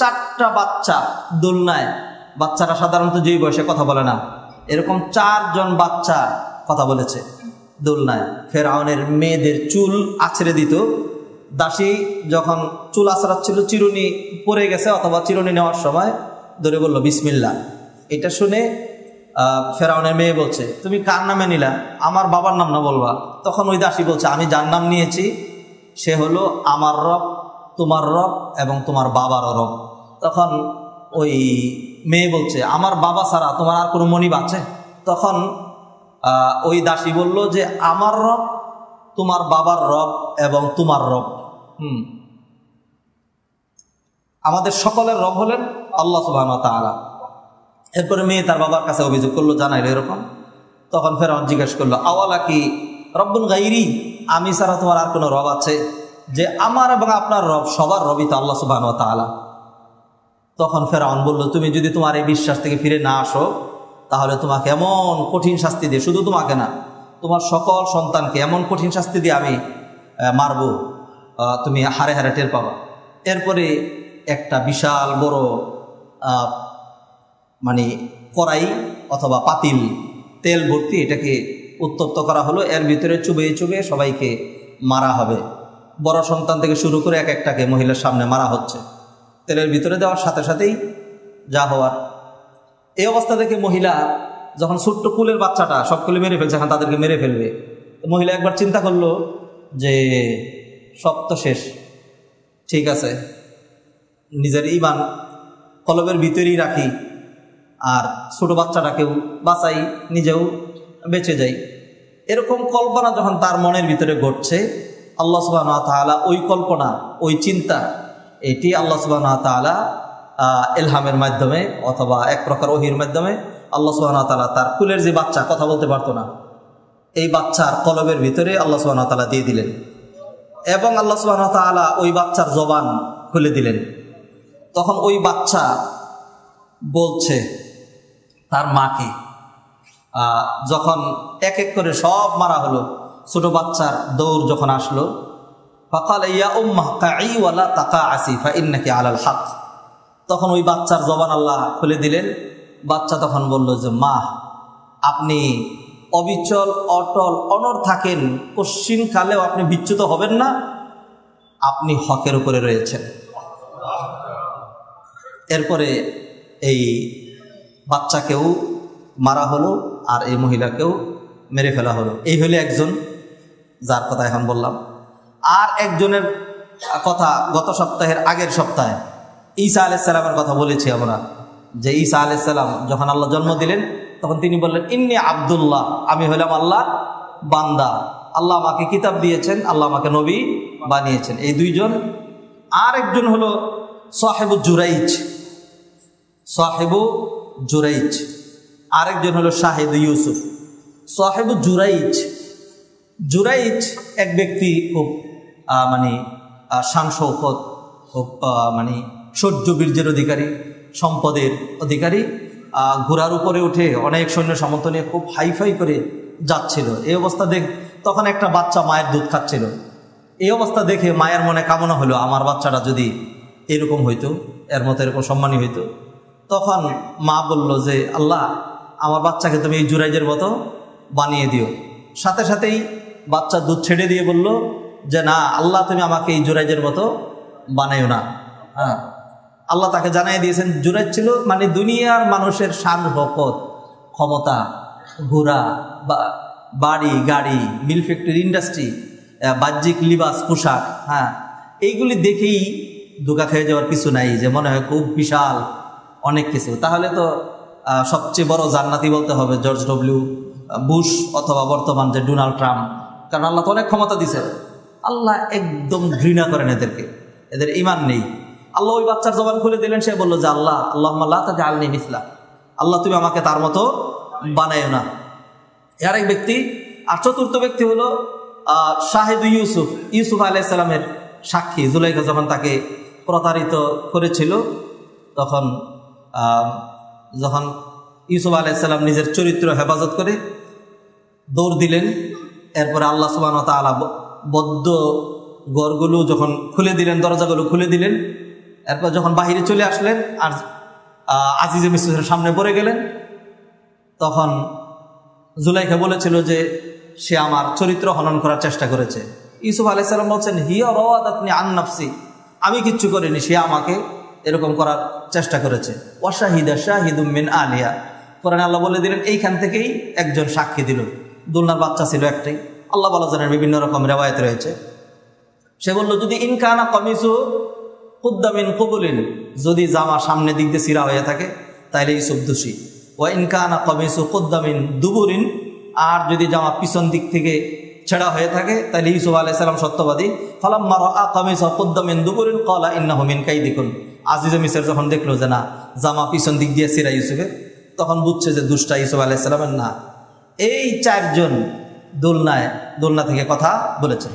চারটা বাচ্চা দোলনায়, বাচ্চারা সাধারণত যেই বয়সে কথা বলে না, এরকম চারজন বাচ্চা কথা বলেছে দোলনায়। ফেরাউনের মেয়েদের চুল আছড়ে দিত, দাসী যখন চুল আছড়াচ্ছিল, চিরুনি পড়ে গেছে অথবা চিরুনি নেওয়ার সময় ধরে বলল বিসমিল্লা এটা শুনে ফেরাউনের মেয়ে বলছে, তুমি কার নামে নিলা? আমার বাবার নাম না বলবা? তখন ওই দাসী বলছে, আমি যার নাম নিয়েছি, সে হলো আমার রব তোমার রব এবং তোমার বাবারও রব। তখন ওই মেয়ে বলছে, আমার বাবা ছাড়া তোমার আর কোনো মনিব আছে? তখন ওই দাসী বলল যে, আমার রব, তোমার বাবার রব এবং তোমার রব। হুম। আমাদের সকলের রব হলেন আল্লাহ সুবাহ এরপরে মেয়ে তার বাবার কাছে অভিযোগ করল, জানাইলো এরকম? তখন ফেরাউন জিজ্ঞেস করল, আওয়ালা কি? রব্বুন গাইরি, আমি ছাড়া তোমার আর কোনো রব আছে? যে আমার এবং আপনার রব, সবার রবই তো আল্লাহ সুবাহ তাআলা। তখন ফেরাউন বলল, তুমি যদি তোমার এই বিশ্বাস থেকে ফিরে না আসো, তাহলে তোমাকে এমন কঠিন শাস্তি দিয়ে, শুধু তোমাকে না, তোমার সকল সন্তানকে এমন কঠিন শাস্তি দিয়ে আমি মারবো তুমি হারে হারে টের পাবা। এরপরে একটা বিশাল বড় মানে কড়াই অথবা পাতিল, তেল ভর্তি এটাকে উত্তপ্ত করা হলো। এর ভিতরে চুবে চুবে সবাইকে মারা হবে। বড় সন্তান থেকে শুরু করে এক একটাকে মহিলার সামনে মারা হচ্ছে। তেলের ভিতরে দেওয়ার সাথে সাথেই যা হওয়ার। এই অবস্থা থেকে মহিলা যখন ছোট্ট কুলের বাচ্চাটা সবগুলো মেরে ফেলছে, এখন তাদেরকে মেরে ফেলবে। মহিলা একবার চিন্তা করল যে, সব তো শেষ। ঠিক আছে, নিজের ইমান কলবের ভিতরেই রাখি আর ছোট বাচ্চাটাকেও বাঁচাই, নিজেও বেঁচে যাই। এরকম কল্পনা যখন তার মনের ভিতরে ঘটছে আল্লাহ সুবাহ তাআলা ওই কল্পনা, ওই চিন্তা, এটি আল্লাহ সুবাহ তাআলা এলহামের মাধ্যমে অথবা এক প্রকার ওহির মাধ্যমে আল্লাহ সুবাহ তাআলা তার কুলের যে বাচ্চা, কথা বলতে পারতো না। এই বাচ্চার কলবের ভিতরে আল্লাহ সুবাহ তাআলা দিয়ে দিলেন এবং আল্লাহ সুবাহ তাআলা ওই বাচ্চার জবান খুলে দিলেন। তখন ওই বাচ্চা বলছে, তার মাকে। যখন এক এক করে সব মারা হলো ছোট বাচ্চার দৌড় যখন আসলো তাকা আলাল হাক। তখন ওই বাচ্চার জবান আল্লাহ খুলে দিলেন। বাচ্চা তখন বলল যে, মা, আপনি অবিচল, অটল, অনর থাকেন কালেও আপনি বিচ্যুত হবেন না। আপনি হকের উপরে রয়েছেন। এরপরে এই বাচ্চাকেও মারা হলো আর এই মহিলাকেও মেরে ফেলা হলো। এই হলে একজন যার কথা এখন বললাম। আর একজনের কথা গত সপ্তাহের আগের সপ্তাহে ঈসা আলাইসাল্লামের কথা বলেছি আমরা, যে ঈসা আলাইসাল্লাম যখন আল্লাহ জন্ম দিলেন, তখন তিনি বললেন, ইন্নি আবদুল্লাহ, আমি হলাম আল্লাহ বান্দা। আল্লাহ আমাকে কিতাব দিয়েছেন, আল্লাহ আমাকে নবী বানিয়েছেন। এই দুইজন। আর একজন হলো সাহেবু জুরাইজ। সাহেবু জুরাইজ। আরেকজন হলো শাহেদ ইউসুফ। সাহেবু জুরাইজ জুরাইজ এক ব্যক্তি খুব মানে শৌকত খুব মানে সহ্য বীর্যের অধিকারী, সম্পদের অধিকারী ঘোড়ার উপরে উঠে অনেক সৈন্য সামন্ত নিয়ে খুব হাইফাই করে যাচ্ছিল। এই অবস্থা দেখ, তখন একটা বাচ্চা মায়ের দুধ খাচ্ছিল। এই অবস্থা দেখে মায়ের মনে কামনা হলো, আমার বাচ্চাটা যদি এরকম হইতো, এর মতো এরকম সম্মানী হইতো। তখন মা বলল যে, আল্লাহ, আমার বাচ্চাকে তুমি এই জুরাইজের মতো বানিয়ে দিও। সাথে সাথেই বাচ্চা দুধ ছেড়ে দিয়ে বলল যে, না, আল্লাহ তুমি আমাকে এই জুরাইজের মতো বানাইও না। হ্যাঁ। আল্লাহ তাকে জানাই দিয়েছেন, জুরাইজ ছিল মানে দুনিয়ার মানুষের শান হকত ক্ষমতা, ঘোড়া, বা, বাড়ি, গাড়ি, মিল ফ্যাক্টরি, ইন্ডাস্ট্রি বাহ্যিক লিবাস, পোশাক হ্যাঁ এইগুলি দেখেই দোকা খেয়ে যাওয়ার কিছু নাই যে মনে হয় খুব বিশাল অনেক কিছু। তাহলে তো সবচেয়ে বড় জান্নাতি বলতে হবে জর্জ ডব্লিউ বুশ অথবা বর্তমান যে ডোনাল্ড ট্রাম্প। কারণ আল্লাহ তো অনেক ক্ষমতা দিছে। আল্লাহ একদম ঘৃণা করেন এদেরকে। এদের ইমান নেই। আল্লাহ ওই বাচ্চার জবান খুলে দিলেন, সে বলল, যে আল্লাহ আল্লাহ আল্লাহ তাকে আলনি মিসলা। আল্লাহ তুমি আমাকে তার মতো বানাইও না। এর এক ব্যক্তি, আর চতুর্থ ব্যক্তি হলো শাহেদ ইউসুফ। ইউসুফ আলাইসালামের সাক্ষী। জুলাইখা যখন তাকে প্রতারিত করেছিল, তখন যখন ইউসুফ আলাইসাল্লাম নিজের চরিত্র হেফাজত করে দৌড় দিলেন এরপরে আল্লাহ সুবাহ তালা বদ্ধ গড়গুলো যখন খুলে দিলেন, দরজাগুলো খুলে দিলেন, এরপর যখন বাহিরে চলে আসলেন আর আজিজে মিসের সামনে পড়ে গেলেন, তখন জুলাইখা বলেছিল যে সে আমার চরিত্র হনন করার চেষ্টা করেছে। ইউসুফ আলাইসাল্লাম বলছেন, হিয়া রওয়াদ আপনি আন্নাফসি আমি কিচ্ছু করিনি, সে আমাকে এরকম করার চেষ্টা করেছে। ওয়াশাহিদা শাহিদুম মিন আলিয়া কোরআন আল্লাহ বলে দিলেন, এইখান থেকেই একজন সাক্ষী দিল। দুলনার বাচ্চা ছিল একটাই। আল্লাহ জানেন বিভিন্ন রকম রেওয়ায়ত রয়েছে। সে বলল, যদি ইনকানা কমিসু কুদ্দামিন কবুলিন, যদি জামা সামনে দিক দিয়ে সিরা হয়ে থাকে তাহলে ইউসুফ দোষী। ও ইনকানা কমিসু কুদ্দামিন দুবুরিন, আর যদি জামা পিছন দিক থেকে ছেঁড়া হয়ে থাকে তাহলে ইউসুফ আলাইসালাম সত্যবাদী। ফালাম মারা কমিস কুদ্দামিন দুবুরিন কলা ইন্না হুমিন কাই দেখুন আজিজ মিসের যখন দেখল যে না, জামা পিছন দিক দিয়ে সিরা ইউসুফের তখন বুঝছে যে দুষ্টা ইউসুফ আলাইসালামের না। এই চারজন দোলনায় দোলনা থেকে কথা বলেছে